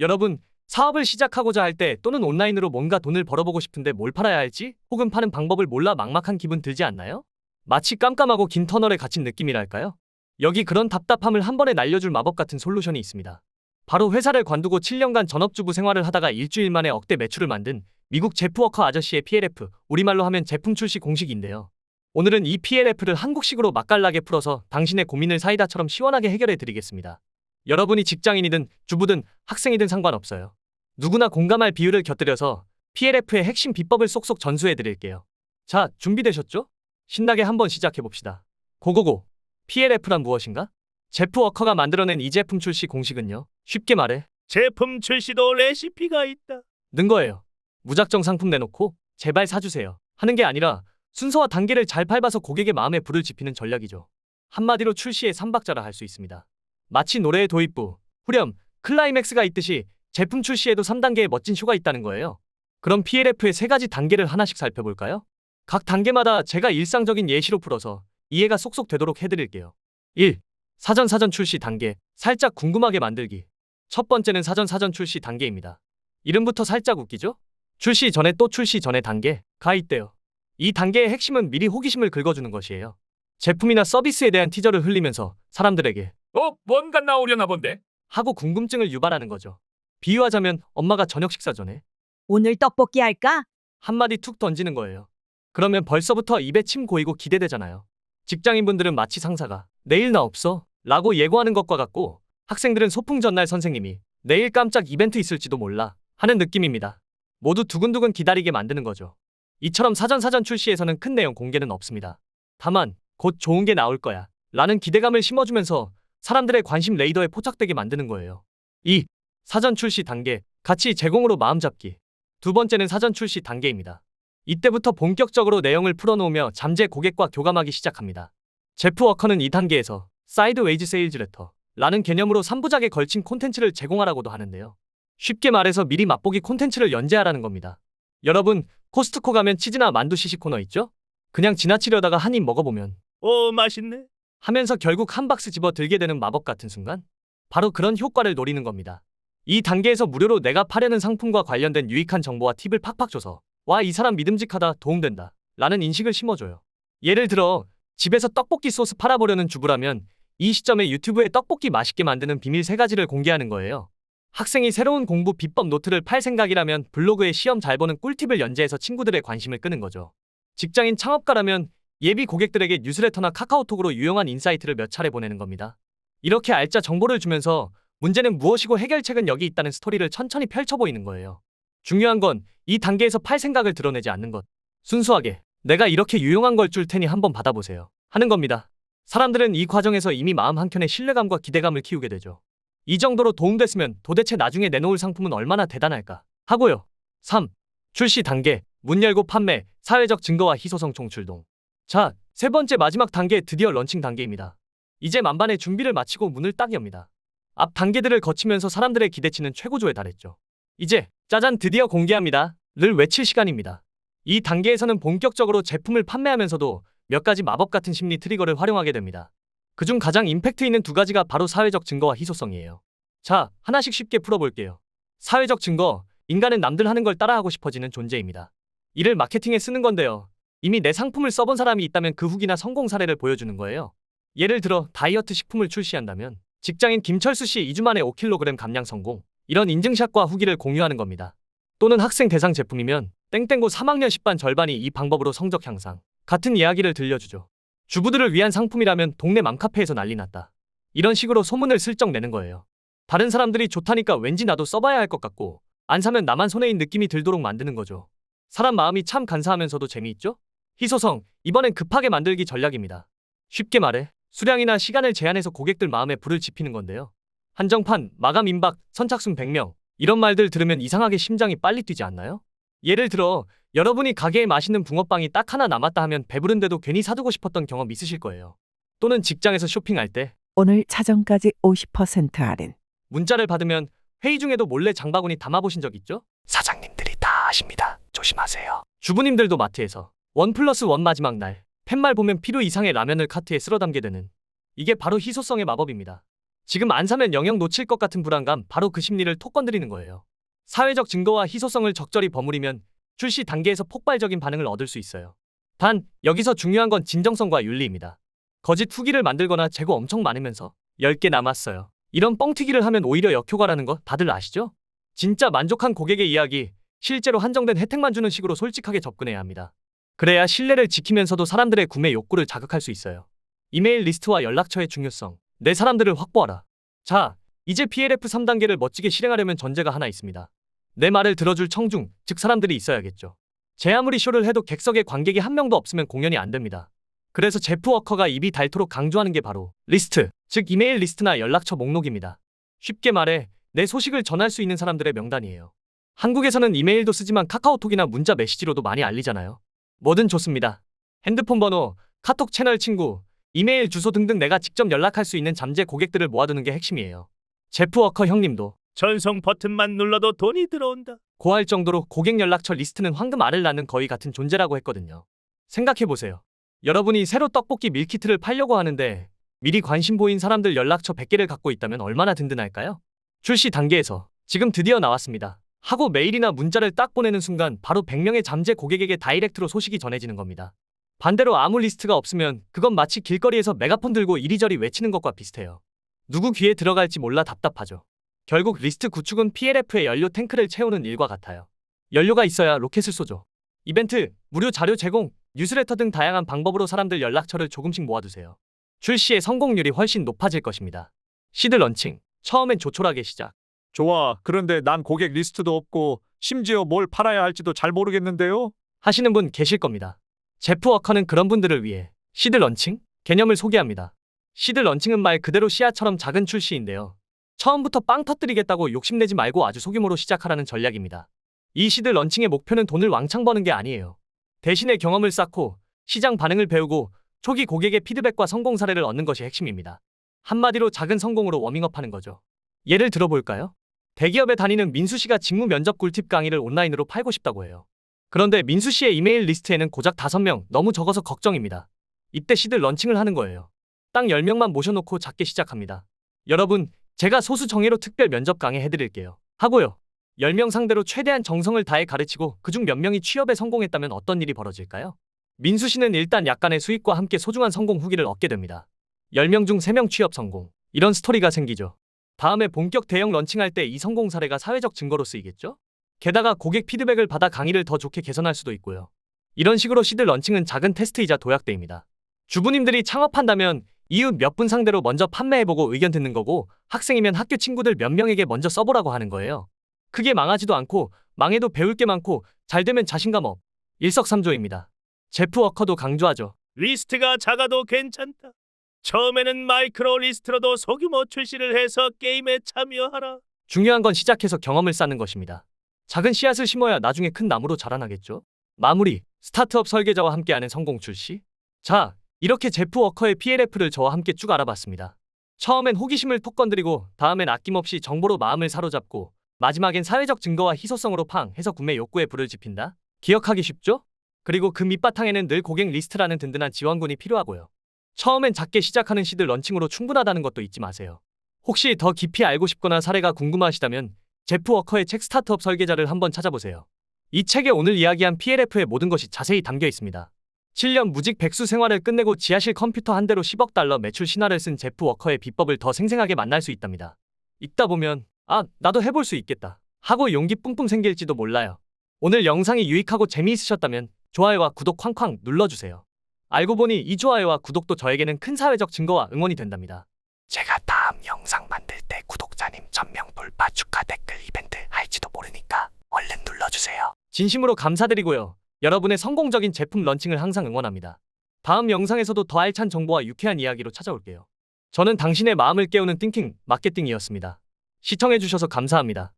여러분, 사업을 시작하고자 할 때 또는 온라인으로 뭔가 돈을 벌어보고 싶은데 뭘 팔아야 할지 혹은 파는 방법을 몰라 막막한 기분 들지 않나요? 마치 깜깜하고 긴 터널에 갇힌 느낌이랄까요? 여기 그런 답답함을 한 번에 날려줄 마법 같은 솔루션이 있습니다. 바로 회사를 관두고 7년간 전업주부 생활을 하다가 일주일 만에 억대 매출을 만든 미국 제프워커 아저씨의 PLF, 우리말로 하면 제품 출시 공식인데요. 오늘은 이 PLF를 한국식으로 맛깔나게 풀어서 당신의 고민을 사이다처럼 시원하게 해결해 드리겠습니다. 여러분이 직장인이든 주부든 학생이든 상관없어요. 누구나 공감할 비율을 곁들여서 PLF의 핵심 비법을 쏙쏙 전수해 드릴게요. 자, 준비되셨죠? 신나게 한번 시작해 봅시다. 고고고. PLF란 무엇인가? 제프 워커가 만들어낸 이 제품 출시 공식은요. 쉽게 말해 제품 출시도 레시피가 있다. 는 거예요. 무작정 상품 내놓고 제발 사주세요. 하는 게 아니라 순서와 단계를 잘 밟아서 고객의 마음에 불을 지피는 전략이죠. 한마디로 출시의 삼박자라 할 수 있습니다. 마치 노래의 도입부, 후렴, 클라이맥스가 있듯이 제품 출시에도 3단계의 멋진 쇼가 있다는 거예요. 그럼 PLF의 세 가지 단계를 하나씩 살펴볼까요? 각 단계마다 제가 일상적인 예시로 풀어서 이해가 쏙쏙 되도록 해드릴게요. 1. 사전 사전 출시 단계, 살짝 궁금하게 만들기. 첫 번째는 사전 사전 출시 단계입니다. 이름부터 살짝 웃기죠? 출시 전에 또 출시 전에 단계 가 있대요. 이 단계의 핵심은 미리 호기심을 긁어주는 것이에요. 제품이나 서비스에 대한 티저를 흘리면서 사람들에게 어, 뭔가 나오려나 본데. 하고 궁금증을 유발하는 거죠. 비유하자면 엄마가 저녁 식사 전에 오늘 떡볶이 할까? 한마디 툭 던지는 거예요. 그러면 벌써부터 입에 침 고이고 기대되잖아요. 직장인분들은 마치 상사가 내일 나 없어 라고 예고하는 것과 같고 학생들은 소풍 전날 선생님이 내일 깜짝 이벤트 있을지도 몰라 하는 느낌입니다. 모두 두근두근 기다리게 만드는 거죠. 이처럼 사전사전 출시에서는 큰 내용 공개는 없습니다. 다만 곧 좋은 게 나올 거야 라는 기대감을 심어주면서 사람들의 관심 레이더에 포착되게 만드는 거예요. 2. 사전 출시 단계 가치 제공으로 마음 잡기 두 번째는 사전 출시 단계입니다. 이때부터 본격적으로 내용을 풀어놓으며 잠재 고객과 교감하기 시작합니다. 제프 워커는 이 단계에서 사이드 웨이즈 세일즈 레터 라는 개념으로 3부작에 걸친 콘텐츠를 제공하라고도 하는데요. 쉽게 말해서 미리 맛보기 콘텐츠를 연재하라는 겁니다. 여러분, 코스트코 가면 치즈나 만두 시식 코너 있죠? 그냥 지나치려다가 한 입 먹어보면 오, 맛있네. 하면서 결국 한 박스 집어 들게 되는 마법 같은 순간? 바로 그런 효과를 노리는 겁니다. 이 단계에서 무료로 내가 파려는 상품과 관련된 유익한 정보와 팁을 팍팍 줘서 와, 이 사람 믿음직하다, 도움된다 라는 인식을 심어줘요. 예를 들어 집에서 떡볶이 소스 팔아보려는 주부라면 이 시점에 유튜브에 떡볶이 맛있게 만드는 비밀 세 가지를 공개하는 거예요. 학생이 새로운 공부 비법 노트를 팔 생각이라면 블로그에 시험 잘 보는 꿀팁을 연재해서 친구들의 관심을 끄는 거죠. 직장인 창업가라면 예비 고객들에게 뉴스레터나 카카오톡으로 유용한 인사이트를 몇 차례 보내는 겁니다. 이렇게 알짜 정보를 주면서 문제는 무엇이고 해결책은 여기 있다는 스토리를 천천히 펼쳐 보이는 거예요. 중요한 건 이 단계에서 팔 생각을 드러내지 않는 것. 순수하게 내가 이렇게 유용한 걸 줄 테니 한번 받아보세요. 하는 겁니다. 사람들은 이 과정에서 이미 마음 한켠에 신뢰감과 기대감을 키우게 되죠. 이 정도로 도움됐으면 도대체 나중에 내놓을 상품은 얼마나 대단할까 하고요. 3. 출시 단계, 문 열고 판매, 사회적 증거와 희소성 총출동. 자, 세 번째 마지막 단계 드디어 런칭 단계입니다. 이제 만반의 준비를 마치고 문을 딱 엽니다. 앞 단계들을 거치면서 사람들의 기대치는 최고조에 달했죠. 이제 짜잔 드디어 공개합니다. 를 외칠 시간입니다. 이 단계에서는 본격적으로 제품을 판매하면서도 몇 가지 마법 같은 심리 트리거를 활용하게 됩니다. 그중 가장 임팩트 있는 두 가지가 바로 사회적 증거와 희소성이에요. 자, 하나씩 쉽게 풀어볼게요. 사회적 증거, 인간은 남들 하는 걸 따라하고 싶어지는 존재입니다. 이를 마케팅에 쓰는 건데요. 이미 내 상품을 써본 사람이 있다면 그 후기나 성공 사례를 보여주는 거예요. 예를 들어 다이어트 식품을 출시한다면 직장인 김철수 씨 2주 만에 5kg 감량 성공. 이런 인증샷과 후기를 공유하는 겁니다. 또는 학생 대상 제품이면 땡땡고 3학년 10반 절반이 이 방법으로 성적 향상. 같은 이야기를 들려주죠. 주부들을 위한 상품이라면 동네 맘카페에서 난리 났다. 이런 식으로 소문을 슬쩍 내는 거예요. 다른 사람들이 좋다니까 왠지 나도 써봐야 할 것 같고 안 사면 나만 손해인 느낌이 들도록 만드는 거죠. 사람 마음이 참 간사하면서도 재미있죠? 희소성, 이번엔 급하게 만들기 전략입니다. 쉽게 말해 수량이나 시간을 제한해서 고객들 마음에 불을 지피는 건데요. 한정판, 마감 임박, 선착순 100명 이런 말들 들으면 이상하게 심장이 빨리 뛰지 않나요? 예를 들어 여러분이 가게에 맛있는 붕어빵이 딱 하나 남았다 하면 배부른데도 괜히 사두고 싶었던 경험 있으실 거예요. 또는 직장에서 쇼핑할 때 오늘 차정까지 50% 할인. 문자를 받으면 회의 중에도 몰래 장바구니 담아보신 적 있죠? 사장님들이 다 아십니다. 조심하세요. 주부님들도 마트에서 원 플러스 원 마지막 날 팻말 보면 필요 이상의 라면을 카트에 쓸어 담게 되는 이게 바로 희소성의 마법입니다. 지금 안 사면 영영 놓칠 것 같은 불안감, 바로 그 심리를 톡 건드리는 거예요. 사회적 증거와 희소성을 적절히 버무리면 출시 단계에서 폭발적인 반응을 얻을 수 있어요. 단, 여기서 중요한 건 진정성과 윤리입니다. 거짓 후기를 만들거나 재고 엄청 많으면서 10개 남았어요. 이런 뻥튀기를 하면 오히려 역효과라는 거 다들 아시죠? 진짜 만족한 고객의 이야기, 실제로 한정된 혜택만 주는 식으로 솔직하게 접근해야 합니다. 그래야 신뢰를 지키면서도 사람들의 구매 욕구를 자극할 수 있어요. 이메일 리스트와 연락처의 중요성, 내 사람들을 확보하라. 자, 이제 PLF 3단계를 멋지게 실행하려면 전제가 하나 있습니다. 내 말을 들어줄 청중, 즉 사람들이 있어야겠죠. 제 아무리 쇼를 해도 객석에 관객이 한 명도 없으면 공연이 안 됩니다. 그래서 제프 워커가 입이 닳도록 강조하는 게 바로 리스트, 즉 이메일 리스트나 연락처 목록입니다. 쉽게 말해 내 소식을 전할 수 있는 사람들의 명단이에요. 한국에서는 이메일도 쓰지만 카카오톡이나 문자 메시지로도 많이 알리잖아요. 뭐든 좋습니다. 핸드폰 번호, 카톡 채널 친구, 이메일 주소 등등 내가 직접 연락할 수 있는 잠재 고객들을 모아두는 게 핵심이에요. 제프 워커 형님도 전송 버튼만 눌러도 돈이 들어온다. 고할 정도로 고객 연락처 리스트는 황금 알을 낳는 거의 같은 존재라고 했거든요. 생각해보세요. 여러분이 새로 떡볶이 밀키트를 팔려고 하는데 미리 관심 보인 사람들 연락처 100개를 갖고 있다면 얼마나 든든할까요? 출시 단계에서 지금 드디어 나왔습니다. 하고 메일이나 문자를 딱 보내는 순간 바로 100명의 잠재 고객에게 다이렉트로 소식이 전해지는 겁니다. 반대로 아무 리스트가 없으면 그건 마치 길거리에서 메가폰 들고 이리저리 외치는 것과 비슷해요. 누구 귀에 들어갈지 몰라 답답하죠. 결국 리스트 구축은 PLF의 연료 탱크를 채우는 일과 같아요. 연료가 있어야 로켓을 쏘죠. 이벤트, 무료 자료 제공, 뉴스레터 등 다양한 방법으로 사람들 연락처를 조금씩 모아두세요. 출시의 성공률이 훨씬 높아질 것입니다. 시드 런칭, 처음엔 조촐하게 시작. 좋아. 그런데 난 고객 리스트도 없고 심지어 뭘 팔아야 할지도 잘 모르겠는데요. 하시는 분 계실 겁니다. 제프 워커는 그런 분들을 위해 시드 런칭 개념을 소개합니다. 시드 런칭은 말 그대로 씨앗처럼 작은 출시인데요. 처음부터 빵 터뜨리겠다고 욕심내지 말고 아주 소규모로 시작하라는 전략입니다. 이 시드 런칭의 목표는 돈을 왕창 버는 게 아니에요. 대신에 경험을 쌓고 시장 반응을 배우고 초기 고객의 피드백과 성공 사례를 얻는 것이 핵심입니다. 한마디로 작은 성공으로 워밍업하는 거죠. 예를 들어볼까요? 대기업에 다니는 민수 씨가 직무 면접 꿀팁 강의를 온라인으로 팔고 싶다고 해요. 그런데 민수 씨의 이메일 리스트에는 고작 5명, 너무 적어서 걱정입니다. 이때 시드 런칭을 하는 거예요. 딱 10명만 모셔놓고 작게 시작합니다. 여러분, 제가 소수 정예로 특별 면접 강의 해드릴게요. 하고요. 10명 상대로 최대한 정성을 다해 가르치고 그중 몇 명이 취업에 성공했다면 어떤 일이 벌어질까요? 민수 씨는 일단 약간의 수익과 함께 소중한 성공 후기를 얻게 됩니다. 10명 중 3명 취업 성공. 이런 스토리가 생기죠. 다음에 본격 대형 런칭할 때 이 성공 사례가 사회적 증거로 쓰이겠죠? 게다가 고객 피드백을 받아 강의를 더 좋게 개선할 수도 있고요. 이런 식으로 시드 런칭은 작은 테스트이자 도약대입니다. 주부님들이 창업한다면 이웃 몇 분 상대로 먼저 판매해보고 의견 듣는 거고 학생이면 학교 친구들 몇 명에게 먼저 써보라고 하는 거예요. 크게 망하지도 않고 망해도 배울 게 많고 잘 되면 자신감 업. 일석삼조입니다. 제프 워커도 강조하죠. 리스트가 작아도 괜찮다. 처음에는 마이크로 리스트로도 소규모 출시를 해서 게임에 참여하라. 중요한 건 시작해서 경험을 쌓는 것입니다. 작은 씨앗을 심어야 나중에 큰 나무로 자라나겠죠? 마무리, 스타트업 설계자와 함께하는 성공 출시? 자, 이렇게 제프 워커의 PLF를 저와 함께 쭉 알아봤습니다. 처음엔 호기심을 톡 건드리고 다음엔 아낌없이 정보로 마음을 사로잡고 마지막엔 사회적 증거와 희소성으로 팡 해서 구매 욕구에 불을 지핀다? 기억하기 쉽죠? 그리고 그 밑바탕에는 늘 고객 리스트라는 든든한 지원군이 필요하고요. 처음엔 작게 시작하는 시드 런칭으로 충분하다는 것도 잊지 마세요. 혹시 더 깊이 알고 싶거나 사례가 궁금하시다면 제프 워커의 책 스타트업 설계자를 한번 찾아보세요. 이 책에 오늘 이야기한 PLF의 모든 것이 자세히 담겨 있습니다. 7년 무직 백수 생활을 끝내고 지하실 컴퓨터 한 대로 10억 달러 매출 신화를 쓴 제프 워커의 비법을 더 생생하게 만날 수 있답니다. 읽다 보면 아 나도 해볼 수 있겠다 하고 용기 뿜뿜 생길지도 몰라요. 오늘 영상이 유익하고 재미있으셨다면 좋아요와 구독 쾅쾅 눌러주세요. 알고 보니 이 좋아요와 구독도 저에게는 큰 사회적 증거와 응원이 된답니다. 제가 다음 영상 만들 때 구독자님 전명 돌파 축하 댓글 이벤트 할지도 모르니까 얼른 눌러주세요. 진심으로 감사드리고요. 여러분의 성공적인 제품 런칭을 항상 응원합니다. 다음 영상에서도 더 알찬 정보와 유쾌한 이야기로 찾아올게요. 저는 당신의 마음을 깨우는 띵킹 마케팅이었습니다. 시청해주셔서 감사합니다.